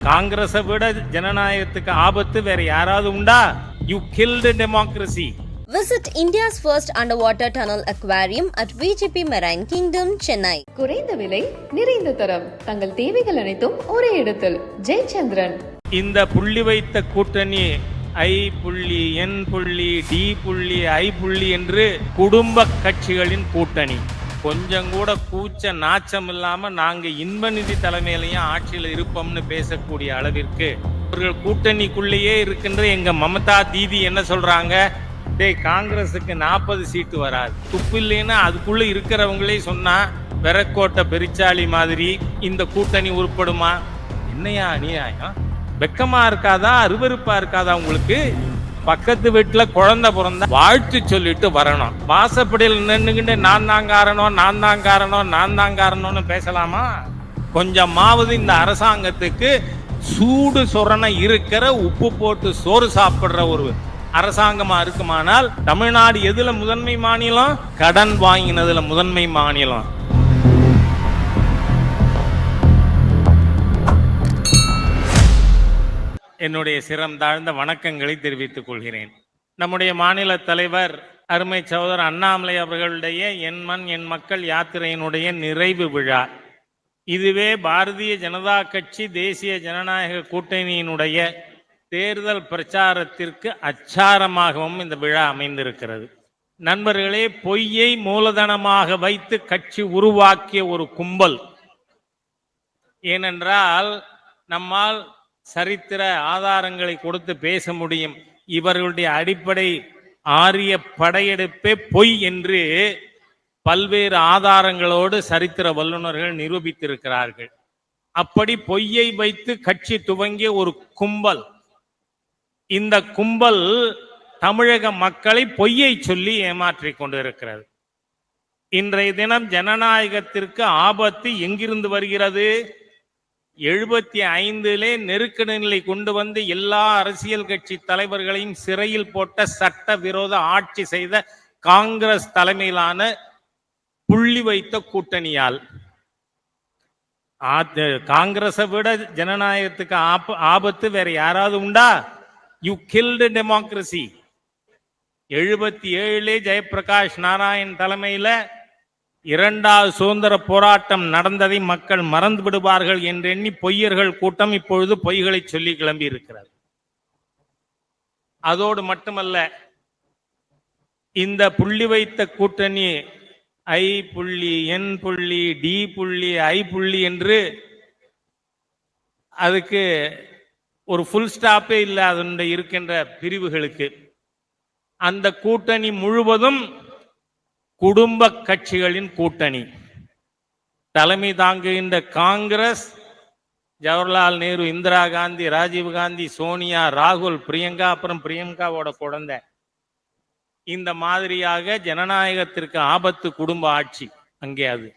காங்கிரஸை விட ஜனநாயகத்துக்கு ஆபத்து வேற யாராவது உண்டா? You killed democracy Visit India's first underwater tunnel aquarium at VGP Marine Kingdom, Chennai. குறைந்த விலை நிறைந்த தரம். தங்கள் தேவைகள் அனைத்தும் ஒரே இடத்தில். ஜெயச்சந்திரன். இந்த புள்ளி வைத்த கூட்டணி ஐ புள்ளி என் புள்ளி டி புள்ளி ஐ புள்ளி என்று குடும்ப கட்சிகளின் கூட்டணி. கொஞ்சம் கூட கூச்ச நாச்சம் இல்லாம நாங்க இன்ப நிதி தலைமையிலையும் ஆட்சியில் இருப்போம்னு பேசக்கூடிய அளவிற்கு அவர்கள் கூட்டணிக்குள்ளேயே இருக்கின்ற எங்க மமதா தீதி என்ன சொல்றாங்க? டேய் காங்கிரஸுக்கு நாற்பது சீட்டு வராது. துப்பு இல்லைன்னா அதுக்குள்ள இருக்கிறவங்களே சொன்னா வெறக்கோட்டை பெரிச்சாளி மாதிரி இந்த கூட்டணி உருப்படுமா? என்னையா அநியாயம்? வெக்கமா இருக்காதா? அருவருப்பா இருக்காதா உங்களுக்கு? பக்கத்து வீட்டில் குழந்தை பிறந்தா வாழ்த்து சொல்லிட்டு வரணும். வாசப்படியில் நின்றுக்கிட்டு நான் தான் காரணம் நான் தான் காரணம் நான் தான் காரணம்னு பேசலாமா? கொஞ்சமாவது இந்த அரசாங்கத்துக்கு சூடு சொரணை இருக்கிற உப்பு போட்டு சோறு சாப்பிட்ற ஒரு அரசாங்கமா இருக்குமானால் தமிழ்நாடு எதுல முதன்மை மாநிலம்? கடன் வாங்கினதுல முதன்மை மாநிலம். என்னுடைய சிரம் தாழ்ந்த வணக்கங்களை தெரிவித்துக் கொள்கிறேன். நம்முடைய மாநில தலைவர் அருமை சகோதரர் அண்ணாமலை அவர்களுடைய என் மண் என் மக்கள் யாத்திரையினுடைய நிறைவு விழா. இதுவே பாரதிய ஜனதா கட்சி தேசிய ஜனநாயக கூட்டணியினுடைய தேர்தல் பிரச்சாரத்திற்கு அச்சாரமாகவும் இந்த விழா அமைந்திருக்கிறது. நண்பர்களே பொய்யை மூலதனமாக வைத்து கட்சி உருவாக்கிய ஒரு கும்பல். ஏனென்றால் நம்மால் சரித்திர ஆதாரங்களை கொடுத்து பேச முடியும். இவர்களுடைய அடிப்படை ஆரிய படையெடுப்பே பொய் என்று பல்வேறு ஆதாரங்களோடு சரித்திர வல்லுநர்கள் நிரூபித்திருக்கிறார்கள். அப்படி பொய்யை வைத்து கட்சி துவங்கிய ஒரு கும்பல். இந்த கும்பல் தமிழக மக்களை பொய்யை சொல்லி ஏமாற்றிக் கொண்டிருக்கிறது. இன்றைய தினம் ஜனநாயகத்திற்கு ஆபத்து எங்கிருந்து வருகிறது? எழுபத்தி ஐந்திலே நெருக்கடி நிலை கொண்டு வந்து எல்லா அரசியல் கட்சி தலைவர்களையும் சிறையில் போட்ட சட்ட விரோத ஆட்சி செய்த காங்கிரஸ் தலைமையிலான புள்ளி வைத்த கூட்டணியால். காங்கிரஸை விட ஜனநாயகத்துக்கு ஆப- ஆபத்து வேற யாராவது உண்டா? யூ கில்டு டெமோக்ரஸி எழுபத்தி ஏழுலே ஜெயபிரகாஷ் நாராயண் தலைமையில இரண்டாவது சுதந்திர போராட்டம் நடந்ததை மக்கள் மறந்து விடுவார்கள் என்றெண்ணி பொய்யர்கள் கூட்டம் இப்பொழுது பொய்களை சொல்லி கிளம்பி இருக்கிறது அதோடு மட்டுமல்ல இந்த புள்ளி வைத்த கூட்டணி ஐ புள்ளி என் புள்ளி டி புள்ளி ஐ புள்ளி என்று அதுக்கு ஒரு ஃபுல் ஸ்டாப்பே இல்லை அதனுடைய இருக்கின்ற பிரிவுகளுக்கு அந்த கூட்டணி முழுவதும் குடும்ப கட்சிகளின் கூட்டணி. தலைமை தாங்குகின்ற காங்கிரஸ் ஜவஹர்லால் நேரு இந்திரா காந்தி ராஜீவ் காந்தி சோனியா ராகுல் பிரியங்கா அப்புறம் பிரியங்காவோட குழந்தை. இந்த மாதிரியாக ஜனநாயகத்திற்கு ஆபத்து குடும்ப ஆட்சி அங்கே அது.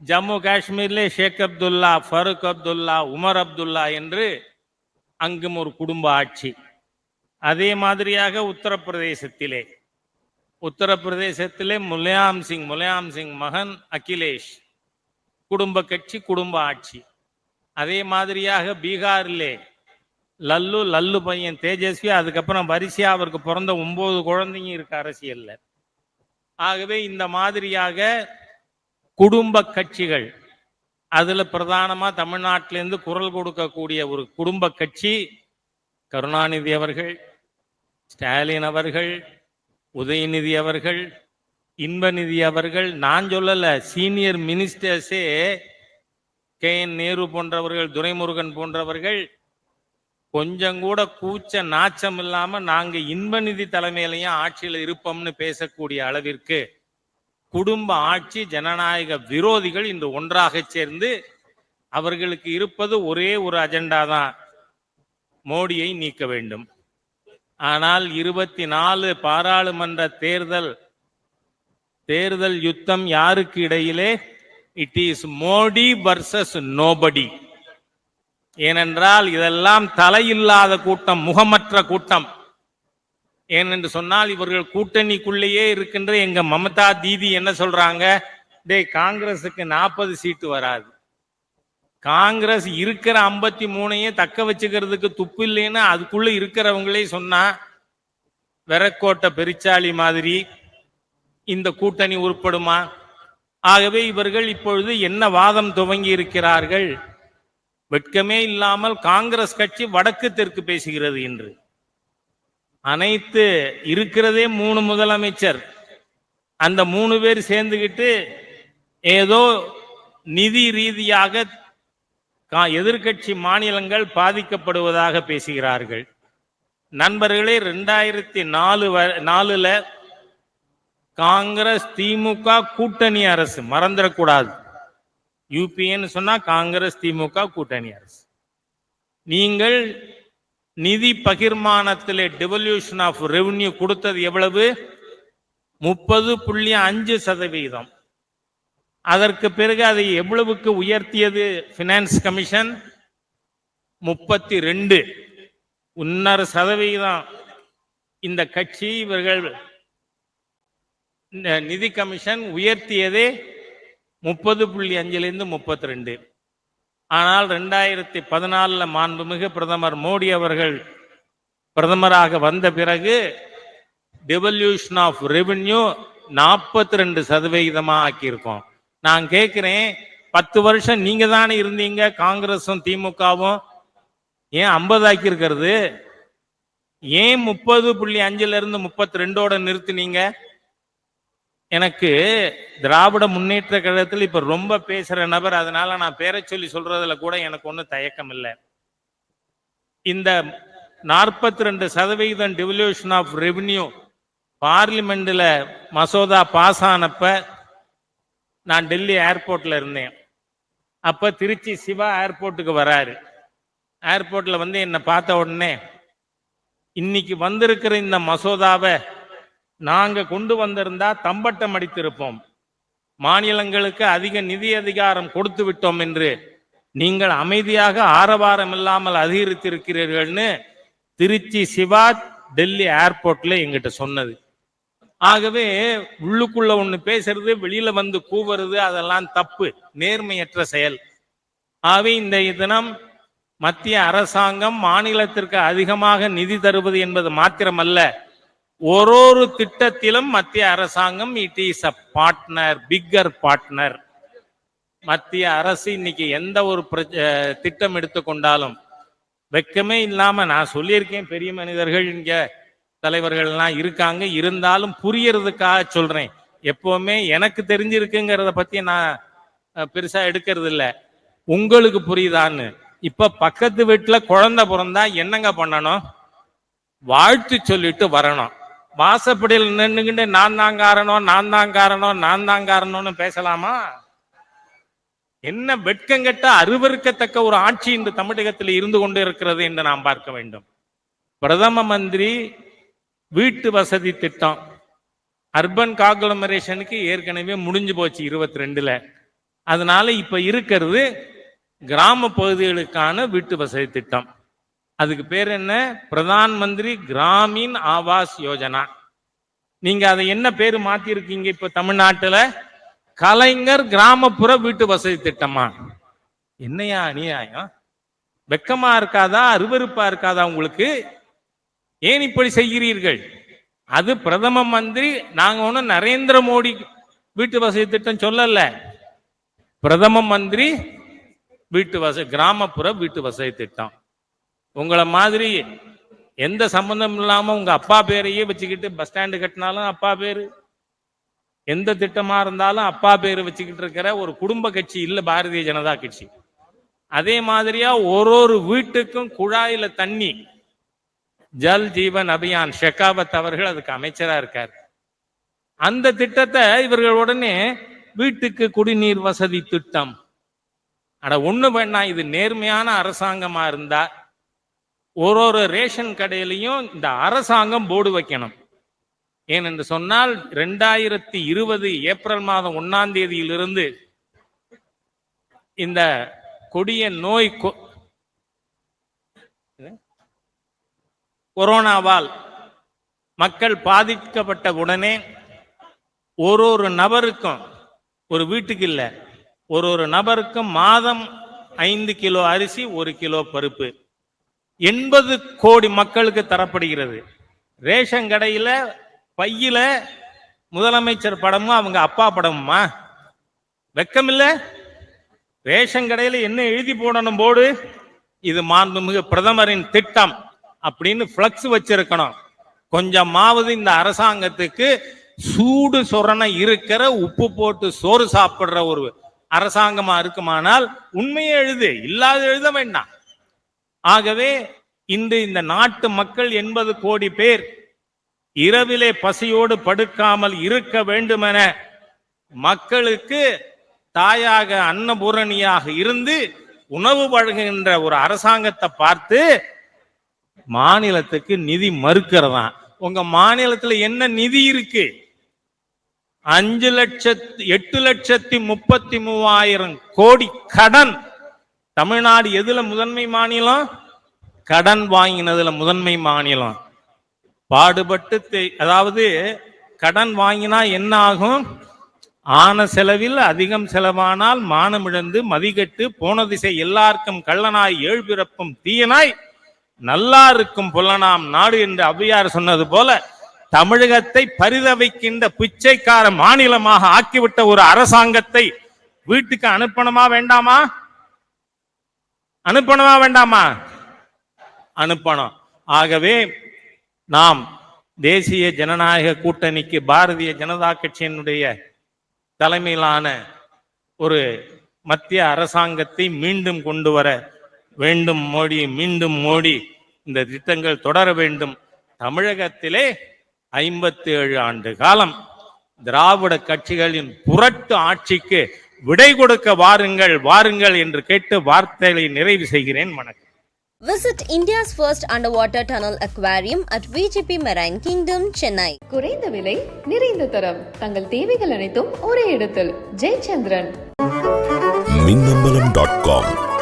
ஜம்மு காஷ்மீர்லே ஷேக் அப்துல்லா ஃபருக் அப்துல்லா உமர் அப்துல்லா என்று அங்கும் ஒரு குடும்ப ஆட்சி. அதே மாதிரியாக உத்தரப்பிரதேசத்திலே உத்தரப்பிரதேசத்திலே முலாயம் சிங் முலாயம் சிங் மகன் அகிலேஷ். குடும்ப கட்சி குடும்ப ஆட்சி. அதே மாதிரியாக பீகாரிலே லல்லு லல்லு பையன் தேஜஸ்வி அதுக்கப்புறம் வரிசையா அவருக்கு பிறந்த ஒன்பது குழந்தைங்க இருக்கு அரசியல்ல. ஆகவே இந்த மாதிரியாக குடும்ப கட்சிகள் அதுல பிரதானமா தமிழ்நாட்டிலேருந்து குரல் கொடுக்கக்கூடிய ஒரு குடும்ப கட்சி கருணாநிதி அவர்கள் ஸ்டாலின் அவர்கள் உதயநிதி அவர்கள் இன்பநிதி அவர்கள் நான் சொல்லல சீனியர் மினிஸ்டர்ஸே கே. என். நேரு போன்றவர்கள் துரைமுருகன் போன்றவர்கள் கொஞ்சம் கூட கூச்ச நாச்சம் இல்லாம நாங்க இன்பநிதி தலைமையிலையும் ஆட்சியில் இருப்போம்னு பேசக்கூடிய அளவிற்கு குடும்ப ஆட்சி ஜனநாயக விரோதிகள் இன்று ஒன்றாக சேர்ந்து அவர்களுக்கு இருப்பது ஒரே ஒரு அஜெண்டா தான். மோடியை நீக்க வேண்டும். ஆனால் இருபத்தி நாலு பாராளுமன்ற தேர்தல் தேர்தல் யுத்தம் யாருக்கு இடையிலே? It is Modi versus nobody ஏனென்றால் இதெல்லாம் தலையில்லாத கூட்டம் முகமற்ற கூட்டம். ஏனென்று சொன்னால் இவர்கள் கூட்டணிக்குள்ளேயே இருக்கின்ற எங்க மமதா தீதி என்ன சொல்றாங்க? டேய் காங்கிரஸுக்கு நாற்பது சீட்டு வராது. காங்கிரஸ் இருக்கிற ஐம்பத்தி மூணையே தக்க வச்சுக்கிறதுக்கு துப்பு இல்லைன்னு அதுக்குள்ள இருக்கிறவங்களே சொன்னா வெறக்கோட்டை பெருச்சாளி மாதிரி இந்த கூட்டணி உருப்படுமா? ஆகவே இவர்கள் இப்பொழுது என்ன வாதம் துவங்கி இருக்கிறார்கள்? வெட்கமே இல்லாமல் காங்கிரஸ் கட்சி வடக்கு தெற்கு பேசுகிறது என்று. அனைத்து இருக்கிறதே மூணு முதலமைச்சர். அந்த மூணு பேர் சேர்ந்துக்கிட்டு ஏதோ நிதி ரீதியாக கா- எதிர்க்கட்சி மாநிலங்கள் பாதிக்கப்படுவதாக பேசுகிறார்கள். நண்பர்களே ரெண்டாயிரத்தி நாலு வ- நாலுல காங்கிரஸ் திமுக கூட்டணி அரசு. மறந்துடக்கூடாது. யூபிஏன்னு சொன்னா காங்கிரஸ் திமுக கூட்டணி அரசு. நீங்கள் நிதி பகிர்மானத்தில் டிவல்யூஷன் ஆஃப் ரெவன்யூ கொடுத்தது எவ்வளவு? முப்பது புள்ளி அஞ்சு சதவீதம். அதற்கு பிறகு அதை எவ்வளவுக்கு உயர்த்தியது? ஃபினான்ஸ் கமிஷன் முப்பத்தி ரெண்டு ஒன்னரை சதவிகிதம். இந்த கட்சி இவர்கள் இந்த நிதி கமிஷன் உயர்த்தியதே முப்பது புள்ளி அஞ்சுலேருந்து முப்பத்தி ரெண்டு ஆனால் ரெண்டாயிரத்தி பதினாலில் மாண்புமிகு பிரதமர் மோடி அவர்கள் பிரதமராக வந்த பிறகு டெவல்யூஷன் ஆஃப் ரெவென்யூ நாற்பத்தி ரெண்டு சதவிகிதமாக ஆக்கியிருக்கோம். நான் கேட்குறேன் பத்து வருஷம் நீங்க தானே இருந்தீங்க காங்கிரஸும் திமுகவும். ஏன் ஐம்பதாக்கி இருக்கிறது ஏன் முப்பது புள்ளி அஞ்சுல இருந்து முப்பத்தி ரெண்டோட நிறுத்தினீங்க? எனக்கு திராவிட முன்னேற்ற கழகத்தில் இப்ப ரொம்ப பேசுற நபர் அதனால நான் பேரை சொல்லி சொல்றதுல கூட எனக்கு ஒன்றும் தயக்கம் இல்லை இந்த நாற்பத்தி ரெண்டு சதவிகிதம் டிவல்யூஷன் ஆஃப் ரெவன்யூ பார்லிமெண்ட்ல மசோதா பாஸ் ஆனப்ப நான் டெல்லி ஏர்போர்ட்டில் இருந்தேன். அப்போ திருச்சி சிவா ஏர்போர்ட்டுக்கு வராரு. ஏர்போர்ட்டில் வந்து என்னை பார்த்த உடனே இன்னைக்கு வந்திருக்கிற இந்த மசோதாவை நாங்கள் கொண்டு வந்திருந்தா தம்பட்டம் அடித்திருப்போம். மாநிலங்களுக்கு அதிக நிதி அதிகாரம் கொடுத்து விட்டோம் என்று நீங்கள் அமைதியாக ஆரவாரம் இல்லாமல் அதிகரித்திருக்கிறீர்கள்னு திருச்சி சிவா டெல்லி ஏர்போர்ட்ல எங்கிட்ட சொன்னது. ஆகவே உள்ளுக்குள்ள ஒண்ணு பேசுறது வெளியில வந்து கூவுறது அதெல்லாம் தப்பு நேர்மையற்ற செயல். ஆகவே இந்த தினம் மத்திய அரசாங்கம் மாநிலத்திற்கு அதிகமாக நிதி தருவது என்பது மாத்திரமல்ல. ஒரு ஒரு திட்டத்திலும் மத்திய அரசாங்கம் it is a partner bigger partner மத்திய அரசு இன்னைக்கு எந்த ஒரு பிரச்ச- திட்டம் எடுத்துக்கொண்டாலும் வெக்கமே இல்லாம நான் சொல்லியிருக்கேன் பெரிய மனிதர்கள் இங்க தலைவர்கள்லாம் இருக்காங்க. இருந்தாலும் புரியறதுக்காக சொல்றேன். எப்பவுமே எனக்கு தெரிஞ்சிருக்குங்கிறத பத்தி நான் பெருசா எடுக்கிறது இல்ல உங்களுக்கு புரியுதான்னு. இப்ப பக்கத்து வீட்டுல குழந்தை பிறந்தா என்னங்க பண்ணணும்? வாழ்த்து சொல்லிட்டு வரணும். வாசப்படியில் நின்னுகிட்டு நான் தான் காரணம் நான் தான் காரணம் நான் தான் காரணம்னு பேசலாமா? என்ன வெட்கங்கெட்ட அருவருக்கத்தக்க ஒரு ஆட்சி இந்த தமிழகத்தில் இருந்து கொண்டு இருக்கிறது என்று நாம் பார்க்க வேண்டும். பிரதம மந்திரி வீட்டு வசதி திட்டம். அர்பன் காக்ளமரேஷனுக்கு ஏற்கனவே முடிஞ்சு போச்சு இருபத்தி ரெண்டுல அதனால இப்ப இருக்கிறது கிராம பகுதிகளுக்கான வீட்டு வசதி திட்டம். அதுக்கு பேர் என்ன? பிரதான் மந்திரி கிராமீன் ஆவாஸ் யோஜனா. நீங்க அதை என்ன பேர் மாத்திருக்கீங்க இப்ப தமிழ்நாட்டுல? கலைஞர் கிராமப்புற வீட்டு வசதி திட்டமா? என்னையா அநியாயம்? வெக்கமா இருக்காதா? அருவருப்பா இருக்காதா உங்களுக்கு? ஏன் இப்படி செய்கிறீர்கள்? அது பிரதம மந்திரி நாங்க ஒன்றும் நரேந்திர மோடி வீட்டு வசதி திட்டம் சொல்லல. பிரதம மந்திரி வீட்டு வசதி கிராமப்புற வீட்டு வசதி திட்டம். உங்களை மாதிரி எந்த சம்பந்தம் இல்லாம உங்க அப்பா பேரையே வச்சுக்கிட்டு பஸ் ஸ்டாண்டு கட்டினாலும் அப்பா பேரு. எந்த திட்டமா இருந்தாலும் அப்பா பேரு வச்சுக்கிட்டு இருக்கிற ஒரு குடும்ப கட்சி இல்லை பாரதிய ஜனதா கட்சி. அதே மாதிரியா ஒரு ஒரு வீட்டுக்கும் குழாயில தண்ணி ஜல் ஜீவன் அபியான் ஷெகாவத் அவர்கள் அதுக்கு அமைச்சரா இருக்கார். அந்த திட்டத்தை இவர்கள் உடனே வீட்டுக்கு குடிநீர் வசதி திட்டம். ஆனா ஒண்ணு வேணாம் இது நேர்மையான அரசாங்கமா இருந்தா ஒரு ஒரு ரேஷன் கடையிலையும் இந்த அரசாங்கம் போர்டு வைக்கணும். ஏனென்று சொன்னால் ரெண்டாயிரத்தி இருபது ஏப்ரல் மாதம் ஒன்னாம் தேதியிலிருந்து இந்த கொடிய நோய் கொ- கொரோனாவால் மக்கள் பாதிக்கப்பட்ட உடனே ஒரு ஒரு நபருக்கும் ஒரு வீட்டுக்கு இல்லை ஒரு ஒரு நபருக்கும் மாதம் ஐந்து கிலோ அரிசி ஒரு கிலோ பருப்பு. எண்பது கோடி மக்களுக்கு தரப்படுகிறது. ரேஷன் கடையில் பையில முதலமைச்சர் படமும் அவங்க அப்பா படமுமா? வெக்கமில்ல. ரேஷன் கடையில் என்ன எழுதி போடணும் போடு? இது மாண்புமிகு பிரதமரின் திட்டம். அப்படின்னு ஃப்ளக்ஸ் வச்சிருக்கணும். கொஞ்சமாவது இந்த அரசாங்கத்துக்கு சூடு சொரணை இருக்கிற உப்பு போட்டு சோறு சாப்பிடுற ஒரு அரசாங்கமா இருக்குமானால் உண்மையை எழுது இல்லாத எழுத வேண்டாம். ஆகவே இன்று இந்த நாட்டு மக்கள் எண்பது கோடி பேர் இரவிலே பசியோடு படுக்காமல் இருக்க வேண்டுமென மக்களுக்கு தாயாக அன்னபூரணியாக இருந்து உணவு வழங்குகின்ற ஒரு அரசாங்கத்தை பார்த்து மாநிலத்துக்கு நிதி மறுக்கிறதா? உங்க மாநிலத்துல என்ன நிதி இருக்கு? அஞ்சு லட்சத்து எட்டு லட்சத்தி முப்பத்தி மூவாயிரம் கோடி கடன். தமிழ்நாடு எதுல முதன்மை மாநிலம்? கடன் வாங்கினதுல முதன்மை மாநிலம். பாடுபட்டு அதாவது கடன் வாங்கினா என்ன ஆகும்? ஆன செலவில் அதிகம் செலவானால் மானமிழந்து மதிகட்டு போன திசை எல்லாருக்கும் கள்ளனாய் ஏழ்பிறப்பும் தீயனாய். நல்லா இருக்கும் புலனாம் நாடு என்று அவ்வியார் சொன்னது போல தமிழகத்தை பரிதவிக்கின்ற பிச்சைக்கார மாநிலமாக ஆக்கிவிட்ட ஒரு அரசாங்கத்தை வீட்டுக்கு அனுப்பணுமா வேண்டாமா? அனுப்பணுமா வேண்டாமா? அனுப்பணும். ஆகவே நாம் தேசிய ஜனநாயக கூட்டணிக்கு பாரதிய ஜனதா கட்சியினுடைய தலைமையிலான ஒரு மத்திய அரசாங்கத்தை மீண்டும் கொண்டு வர வேண்டும் மோடி மீண்டும் மோடி. இந்த திட்டங்கள் தொடர வேண்டும். தமிழகத்திலே ஐம்பத்தி ஏழு ஆண்டு காலம் திராவிட கட்சிகளின் புரட்டு ஆட்சிக்கு விடை கொடுக்க வாருங்கள் வாருங்கள் என்று கேட்டு வார்த்தைகளை நிறைவு செய்கிறேன். வணக்கம். Visit India's first underwater tunnel aquarium at VGP Marine Kingdom, Chennai. குறைந்த விலை நிறைந்த தரம். தங்கள் தேவைகள் அனைத்தும் ஒரே இடத்தில். ஜெயச்சந்திரன். Minnambalam dot com